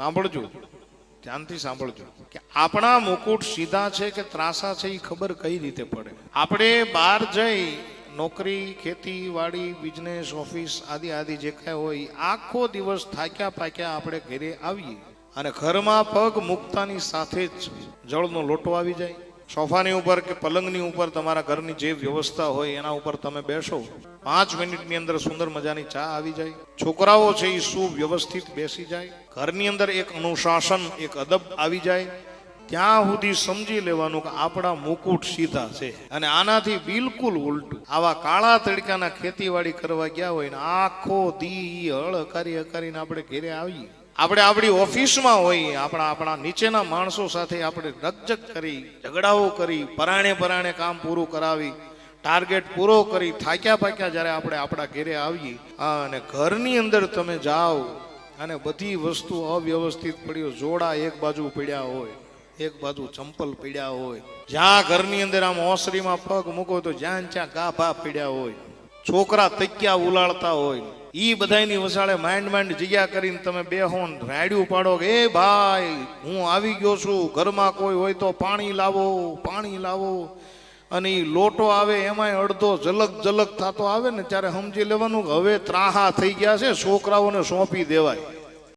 સાંભળજો, ધ્યાનથી સાંભળજો, કે આપણા મુકુટ સીધા છે કે ત્રાસા છે એ ખબર કઈ રીતે પડે? આપણે બહાર જઈ નોકરી ખેતી વાડી બિઝનેસ ઓફિસ આદિ આદિ જે કાંઈ હોય, આખો દિવસ થાક્યા પાક્યા આપણે ઘરે આવીએ અને ઘરમાં પગ મૂકતાની સાથે જ જળનો લોટો આવી જાય. સોફાની ઉપર કે પલંગની ઉપર તમારા ઘરની જે વ્યવસ્થા હોય એના ઉપર તમે બેસો. પાંચ મિનિટની અંદર સુંદર મજાની ચા આવી જાય. છોકરાઓ છે એ સુવ્યવસ્થિત બેસી જાય. ઘરની અંદર એક અનુશાસન, એક અદબ આવી જાય. ત્યાં સુધી સમજી લેવાનું કે આપણા મુકુટ સીધા છે. અને આનાથી બિલકુલ ઉલટું. આવા કાળા તડકાના ખેતીવાડી કરવા ગયા હોય ને આખો દી હળ હકારી હકારીને આપણે ઘેરે આવીએ. આપણે આપણી ઓફિસમાં હોઈએ, આપણા આપણા નીચેના માણસો સાથે આપણે રકજક કરી, ઝઘડાઓ કરી, પરાણે પરાણે કામ પૂરું કરાવી, ટાર્ગેટ પૂરો કરી, થાક્યા પાક્યા જ્યારે આપણે આપણા ઘેરે આવીએ અને ઘરની અંદર તમે જાઓ અને બધી વસ્તુ અવ્યવસ્થિત પડ્યો, જોડા એક બાજુ પીડ્યા હોય, એક બાજુ ચંપલ પીડ્યા હોય, જ્યાં ઘરની અંદર આમ ઓસરીમાં પગ મૂકો તો જ્યાં ને ગા ભા પીડ્યા હોય, છોકરા તૈક્યા ઉલાળતા હોય ઈ બધાયની વસાળે માઇન્ડ માઇન્ડ જગ્યા કરીને તમે બે હોન રાડ્યું પાડો કે, એ ભાઈ, હું આવી ગયો છું. ઘરમાં કોઈ હોય તો પાણી લાવો પાણી લાવો. અને એ લોટો આવે, એમાંય અડધો જલક જલક થતો આવે ને ત્યારે સમજી લેવાનું કે હવે ત્રાહા થઈ ગયા છે, છોકરાઓને સોંપી દેવાય.